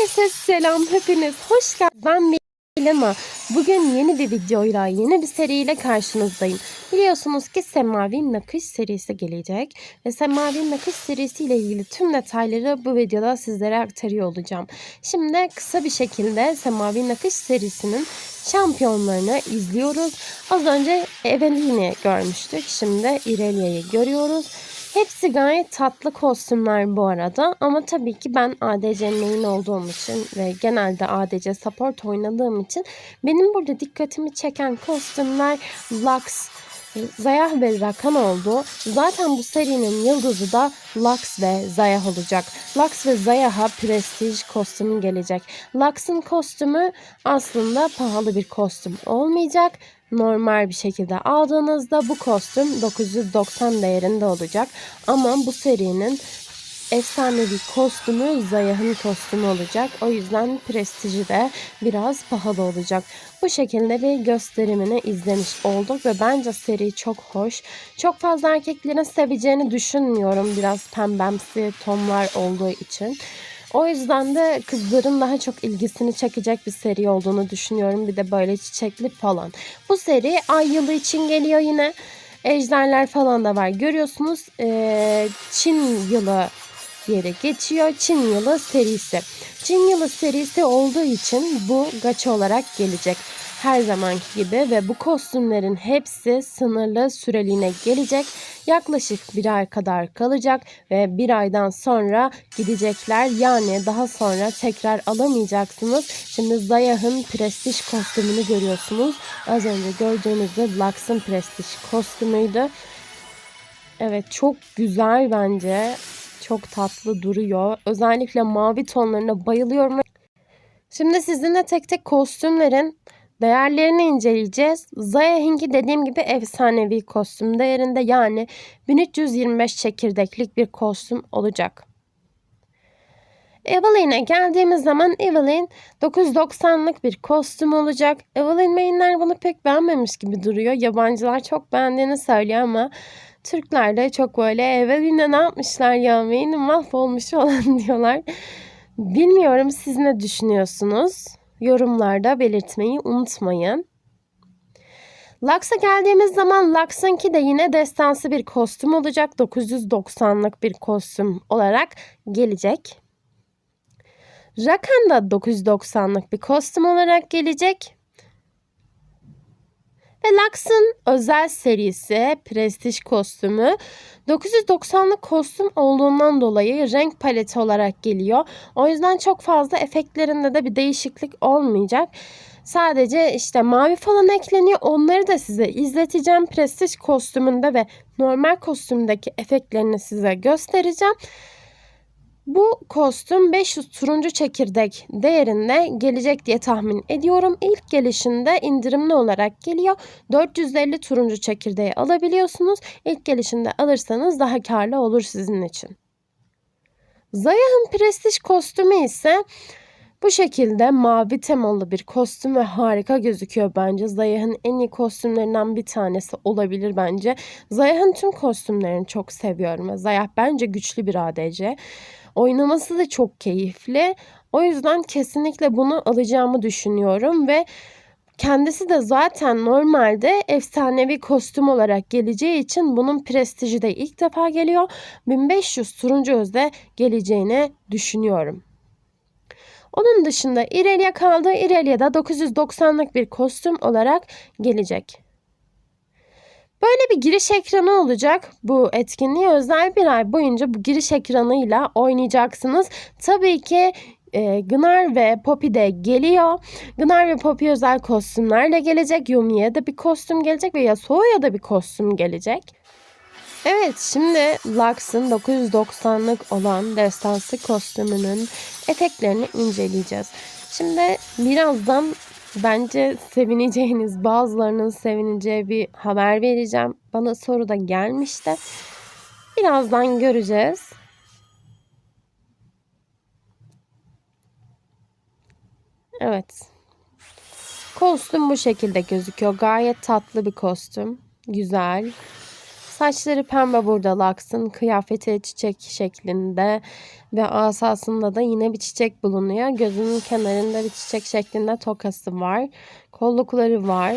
Herkese selam hepiniz. Hoş geldiniz. Ben Melema. Bugün yeni bir videoyla, yeni bir seriyle karşınızdayım. Biliyorsunuz ki Semavi Nakış serisi gelecek. Ve Semavi Nakış serisiyle ilgili tüm detayları bu videoda sizlere aktarıyor olacağım. Şimdi kısa bir şekilde Semavi Nakış serisinin şampiyonlarını izliyoruz. Az önce Evelyn'i görmüştük. Şimdi İrelia'yı görüyoruz. Hepsi gayet tatlı kostümler bu arada ama tabii ki ben ADC main olduğum için ve genelde ADC support oynadığım için benim burada dikkatimi çeken kostümler Lux, Zayah ve Rakan oldu. Zaten bu serinin yıldızı da Lux ve Zayah olacak. Lux ve Zayah'a prestij kostümü gelecek. Lux'ın kostümü aslında pahalı bir kostüm olmayacak normal bir şekilde aldığınızda bu kostüm 990 değerinde olacak. Ama bu serinin efsanevi kostümü Zayah'ın kostümü olacak. O yüzden prestiji de biraz pahalı olacak. Bu şekilde bir gösterimini izlemiş olduk ve bence seri çok hoş. Çok fazla erkeklerin seveceğini düşünmüyorum biraz pembemsi tonlar olduğu için. O yüzden de kızların daha çok ilgisini çekecek bir seri olduğunu düşünüyorum. Bir de böyle çiçekli falan. Bu seri ay yılı için geliyor yine. Ejderler falan da var. Görüyorsunuz ee, Çin yılı yere geçiyor. Çin yılı serisi. Çin yılı serisi olduğu için bu gacha olarak gelecek her zamanki gibi ve bu kostümlerin hepsi sınırlı süreliğine gelecek. Yaklaşık bir ay kadar kalacak ve bir aydan sonra gidecekler. Yani daha sonra tekrar alamayacaksınız. Şimdi Zayah'ın prestij kostümünü görüyorsunuz. Az önce gördüğünüzde Lux'ın prestij kostümüydü. Evet çok güzel bence. Çok tatlı duruyor. Özellikle mavi tonlarına bayılıyorum. Şimdi sizinle tek tek kostümlerin Değerlerini inceleyeceğiz. Zayah'inki dediğim gibi efsanevi kostüm değerinde yani 1325 çekirdeklik bir kostüm olacak. Evelyn'e geldiğimiz zaman Evelyn 990'lık bir kostüm olacak. Evelyn mainler bunu pek beğenmemiş gibi duruyor. Yabancılar çok beğendiğini söylüyor ama Türkler de çok böyle Evelyn'e ne yapmışlar ya main'im mahvolmuş falan diyorlar. Bilmiyorum siz ne düşünüyorsunuz? yorumlarda belirtmeyi unutmayın. Lux'a geldiğimiz zaman Lux'ınki de yine destansı bir kostüm olacak. 990'lık bir kostüm olarak gelecek. Rakan da 990'lık bir kostüm olarak gelecek. Ve Lux'ın özel serisi Prestige kostümü 990'lık kostüm olduğundan dolayı renk paleti olarak geliyor. O yüzden çok fazla efektlerinde de bir değişiklik olmayacak. Sadece işte mavi falan ekleniyor. Onları da size izleteceğim. Prestige kostümünde ve normal kostümdeki efektlerini size göstereceğim. Bu kostüm 500 turuncu çekirdek değerinde gelecek diye tahmin ediyorum. İlk gelişinde indirimli olarak geliyor. 450 turuncu çekirdeği alabiliyorsunuz. İlk gelişinde alırsanız daha karlı olur sizin için. Zayah'ın prestij kostümü ise bu şekilde mavi temalı bir kostüm ve harika gözüküyor bence. Zayah'ın en iyi kostümlerinden bir tanesi olabilir bence. Zayah'ın tüm kostümlerini çok seviyorum Zayah bence güçlü bir ADC. Oynaması da çok keyifli. O yüzden kesinlikle bunu alacağımı düşünüyorum ve kendisi de zaten normalde efsanevi kostüm olarak geleceği için bunun prestiji de ilk defa geliyor. 1500 turuncu özde geleceğini düşünüyorum. Onun dışında İrelia kaldı. İrelia da 990'lık bir kostüm olarak gelecek. Böyle bir giriş ekranı olacak. Bu etkinliğe özel bir ay boyunca bu giriş ekranıyla oynayacaksınız. Tabii ki e, Gnar ve Poppy de geliyor. Gnar ve Poppy özel kostümlerle gelecek. Yumi'ye de bir kostüm gelecek ve Yasuo'ya da bir kostüm gelecek. Evet şimdi Lux'ın 990'lık olan destansı kostümünün efektlerini inceleyeceğiz. Şimdi birazdan bence sevineceğiniz bazılarının sevineceği bir haber vereceğim. Bana soru da gelmişti. Birazdan göreceğiz. Evet. Kostüm bu şekilde gözüküyor. Gayet tatlı bir kostüm. Güzel. Saçları pembe burada Lux'ın. Kıyafeti çiçek şeklinde. Ve asasında da yine bir çiçek bulunuyor. Gözünün kenarında bir çiçek şeklinde tokası var. Kollukları var.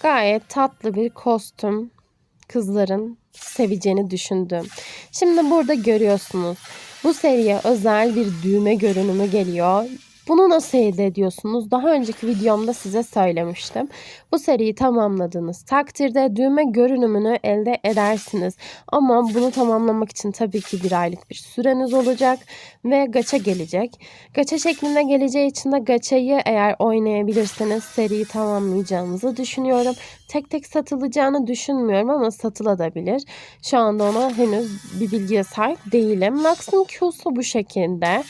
Gayet tatlı bir kostüm. Kızların seveceğini düşündüm. Şimdi burada görüyorsunuz. Bu seriye özel bir düğme görünümü geliyor. Bunu nasıl elde ediyorsunuz? Daha önceki videomda size söylemiştim. Bu seriyi tamamladığınız takdirde düğme görünümünü elde edersiniz. Ama bunu tamamlamak için tabii ki bir aylık bir süreniz olacak ve gaça gelecek. Gaça şeklinde geleceği için de gaçayı eğer oynayabilirseniz seriyi tamamlayacağınızı düşünüyorum. Tek tek satılacağını düşünmüyorum ama satılabilir. Şu anda ona henüz bir bilgiye sahip değilim. Lux'ın Q'su bu şekilde.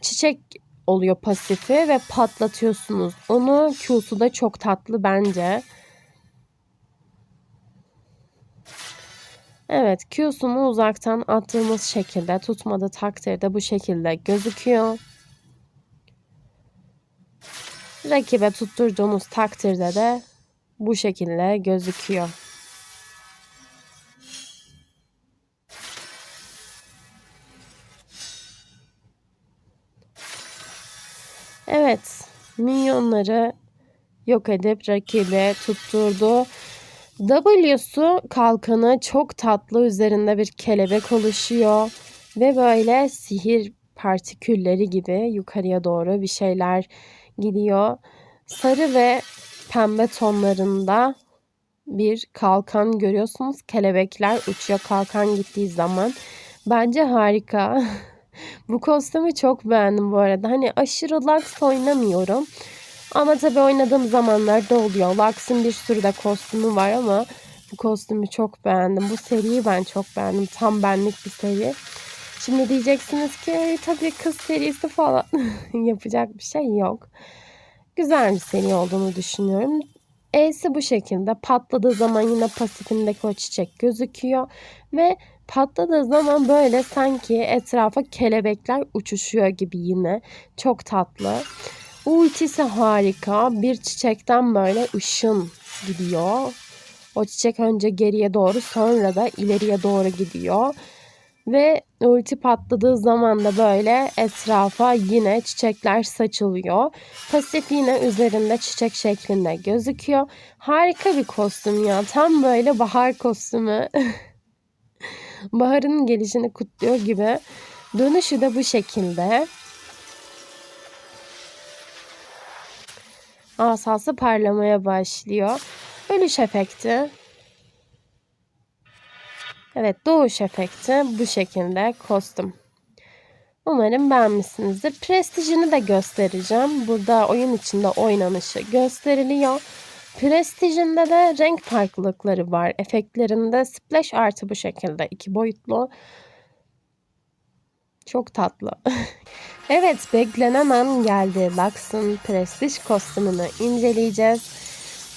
Çiçek oluyor pasifi ve patlatıyorsunuz. Onu Q'su da çok tatlı bence. Evet Q'sunu uzaktan attığımız şekilde tutmadığı takdirde bu şekilde gözüküyor. Rakibe tutturduğumuz takdirde de bu şekilde gözüküyor. Evet, minyonları yok edip rakibe tutturdu. W'su kalkanı çok tatlı üzerinde bir kelebek oluşuyor ve böyle sihir partikülleri gibi yukarıya doğru bir şeyler gidiyor. Sarı ve pembe tonlarında bir kalkan görüyorsunuz. Kelebekler uçuyor kalkan gittiği zaman. Bence harika. bu kostümü çok beğendim bu arada. Hani aşırı Lux oynamıyorum. Ama tabii oynadığım zamanlarda oluyor. Lux'ın bir sürü de kostümü var ama bu kostümü çok beğendim. Bu seriyi ben çok beğendim. Tam benlik bir seri. Şimdi diyeceksiniz ki tabii kız serisi falan yapacak bir şey yok. Güzel bir seri olduğunu düşünüyorum. E'si bu şekilde patladığı zaman yine pasifindeki o çiçek gözüküyor ve patladığı zaman böyle sanki etrafa kelebekler uçuşuyor gibi yine çok tatlı. Ultisi harika. Bir çiçekten böyle ışın gidiyor. O çiçek önce geriye doğru sonra da ileriye doğru gidiyor. Ve ulti patladığı zaman da böyle etrafa yine çiçekler saçılıyor. Pasif yine üzerinde çiçek şeklinde gözüküyor. Harika bir kostüm ya. Tam böyle bahar kostümü. Baharın gelişini kutluyor gibi. Dönüşü de bu şekilde. Asası parlamaya başlıyor. Ölüş efekti. Evet doğuş efekti bu şekilde kostüm. Umarım beğenmişsinizdir. Prestijini de göstereceğim. Burada oyun içinde oynanışı gösteriliyor. Prestijinde de renk farklılıkları var. Efektlerinde splash artı bu şekilde iki boyutlu. Çok tatlı. evet beklenen an geldi. Lux'ın prestij kostümünü inceleyeceğiz.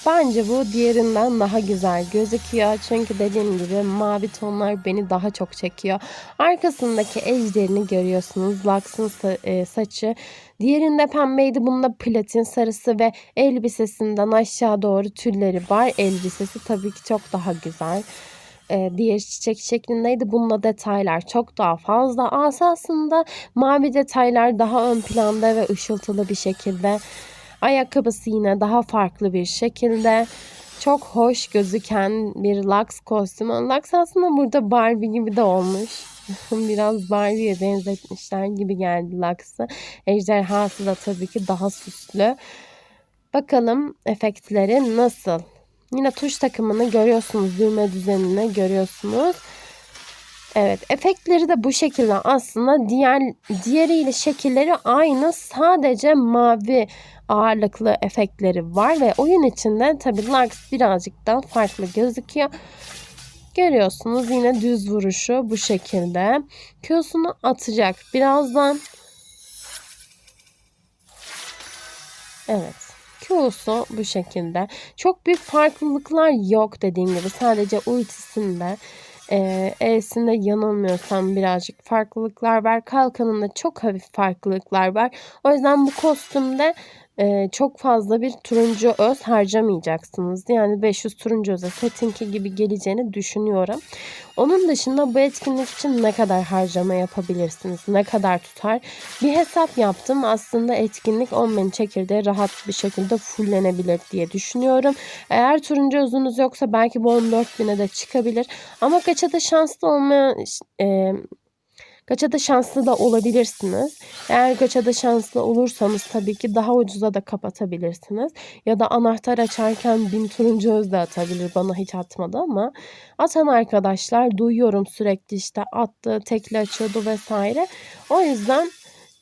Bence bu diğerinden daha güzel gözüküyor. Çünkü dediğim gibi mavi tonlar beni daha çok çekiyor. Arkasındaki ejderini görüyorsunuz. Sa- e, saçı. Diğerinde pembeydi. Bunda platin sarısı ve elbisesinden aşağı doğru tülleri var. Elbisesi tabii ki çok daha güzel e, diğer çiçek şeklindeydi. Bunda detaylar çok daha fazla. Asasında mavi detaylar daha ön planda ve ışıltılı bir şekilde. Ayakkabısı yine daha farklı bir şekilde. Çok hoş gözüken bir Lux kostümü. Lux aslında burada Barbie gibi de olmuş. Biraz Barbie'ye benzetmişler gibi geldi Lux'ı. Ejderhası da tabii ki daha süslü. Bakalım efektleri nasıl? Yine tuş takımını görüyorsunuz. Düğme düzenini görüyorsunuz. Evet efektleri de bu şekilde aslında diğer diğeriyle şekilleri aynı sadece mavi ağırlıklı efektleri var ve oyun içinde tabi Lux birazcık daha farklı gözüküyor. Görüyorsunuz yine düz vuruşu bu şekilde. Q'sunu atacak birazdan. Evet. Q'su bu şekilde. Çok büyük farklılıklar yok dediğim gibi. Sadece ultisinde e, E'sinde yanılmıyorsam birazcık farklılıklar var. Kalkanında çok hafif farklılıklar var. O yüzden bu kostümde e, çok fazla bir turuncu öz harcamayacaksınız. Yani 500 turuncu öze setinki gibi geleceğini düşünüyorum. Onun dışında bu etkinlik için ne kadar harcama yapabilirsiniz? Ne kadar tutar? Bir hesap yaptım. Aslında etkinlik 10.000 çekirdeğe rahat bir şekilde fullenebilir diye düşünüyorum. Eğer turuncu özünüz yoksa belki bu 14.000'e de çıkabilir. Ama gaçada şanslı olmaya e, Gaçada şanslı da olabilirsiniz. Eğer gaçada şanslı olursanız tabii ki daha ucuza da kapatabilirsiniz. Ya da anahtar açarken bin turuncu öz de atabilir. Bana hiç atmadı ama atan arkadaşlar duyuyorum sürekli işte attı, tekli açıyordu vesaire. O yüzden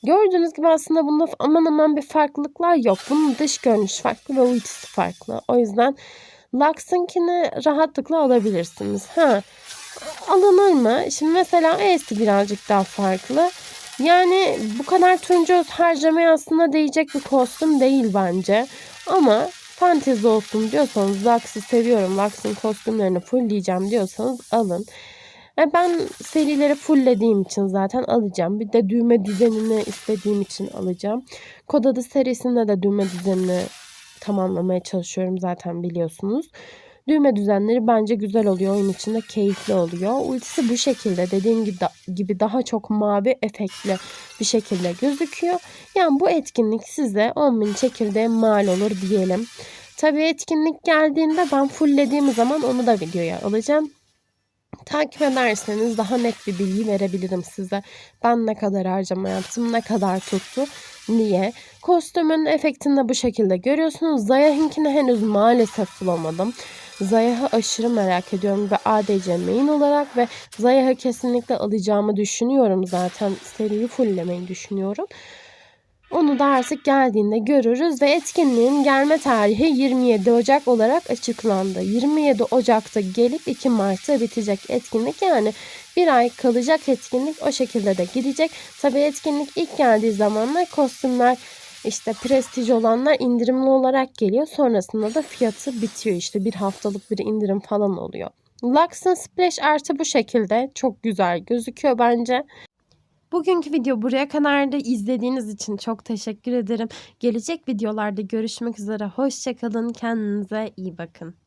Gördüğünüz gibi aslında bunda aman aman bir farklılıklar yok. Bunun dış görünüş farklı ve ultisi farklı. O yüzden Lux'ınkini rahatlıkla alabilirsiniz. Ha, alınır mı? Şimdi mesela E'si birazcık daha farklı. Yani bu kadar turuncu harcamaya aslında değecek bir kostüm değil bence. Ama fantezi olsun diyorsanız Lux'ı seviyorum. Lux'ın kostümlerini fullleyeceğim diyorsanız alın. Yani ben serileri fulllediğim için zaten alacağım. Bir de düğme düzenini istediğim için alacağım. Kod adı serisinde de düğme düzenini tamamlamaya çalışıyorum zaten biliyorsunuz. Düğme düzenleri bence güzel oluyor. Oyun içinde keyifli oluyor. Ultisi bu şekilde dediğim gibi, daha çok mavi efektli bir şekilde gözüküyor. Yani bu etkinlik size 10.000 çekirdeğe mal olur diyelim. Tabii etkinlik geldiğinde ben fulllediğim zaman onu da videoya alacağım. Takip ederseniz daha net bir bilgi verebilirim size. Ben ne kadar harcama yaptım, ne kadar tuttu, niye. Kostümün efektini de bu şekilde görüyorsunuz. Zayah'inkini henüz maalesef bulamadım. Zayah'ı aşırı merak ediyorum ve ADC main olarak ve Zayah'ı kesinlikle alacağımı düşünüyorum zaten. Seriyi fulllemeyi düşünüyorum. Onu da artık geldiğinde görürüz ve etkinliğin gelme tarihi 27 Ocak olarak açıklandı. 27 Ocak'ta gelip 2 Mart'ta bitecek etkinlik yani bir ay kalacak etkinlik o şekilde de gidecek. Tabi etkinlik ilk geldiği zamanlar kostümler işte prestij olanlar indirimli olarak geliyor. Sonrasında da fiyatı bitiyor işte bir haftalık bir indirim falan oluyor. Lux'ın Splash artı bu şekilde çok güzel gözüküyor bence. Bugünkü video buraya kadar da izlediğiniz için çok teşekkür ederim. Gelecek videolarda görüşmek üzere. Hoşçakalın. Kendinize iyi bakın.